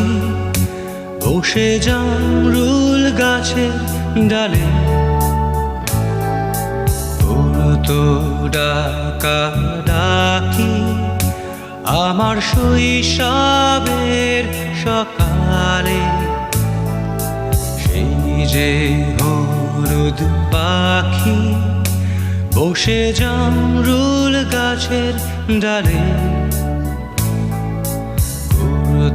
পাখি বসে জামরুল গাছে ডালে। তো ডাকা ডাকি আমার শৈশবের সকালে। সেই যে হলুদ পাখি বসে জামরুল গাছের ডালে।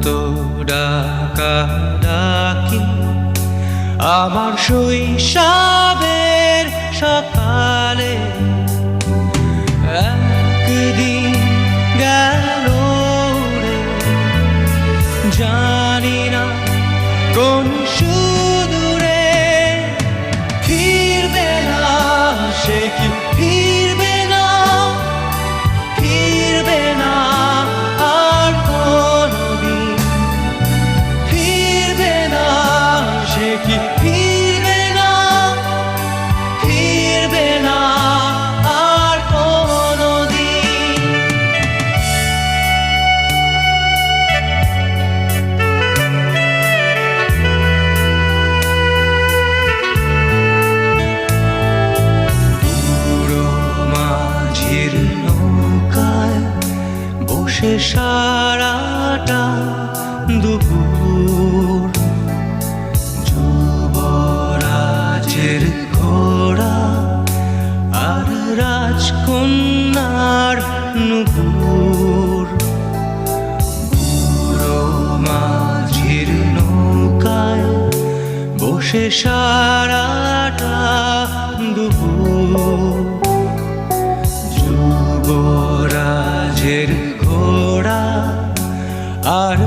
উড়তো ডাকা ডাকি আমার শৈশবের সকালে একদিন গেল জানি না কোন সুদূরে বসে সারাটা দুপুর। যুবরাজের ঘোড়া আর রাজকন্যার নুপুর। মাঝির নৌকায় বসে সারাটা ঘোড়া আর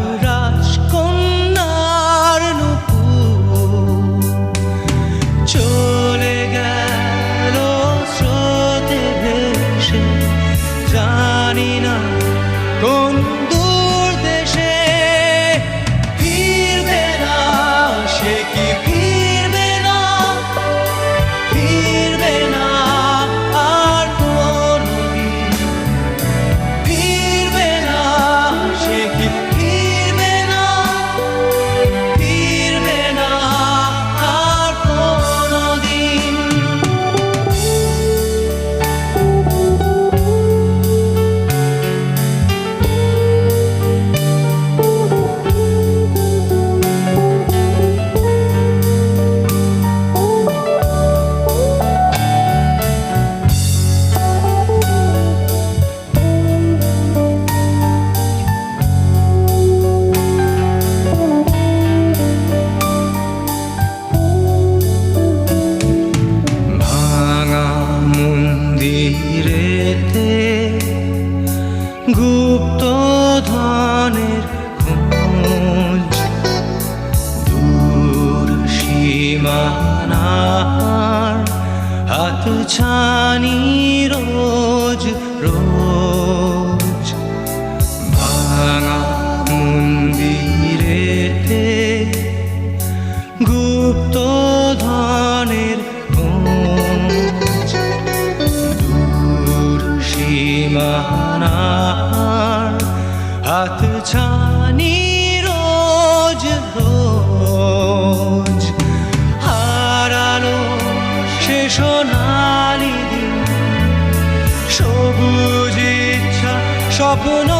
গুপ্ত ধনের খোঁজ দূর সীমানার হাত ছানি রোজ সোনালি দিন সবুজ ইচ্ছা স্বপ্ন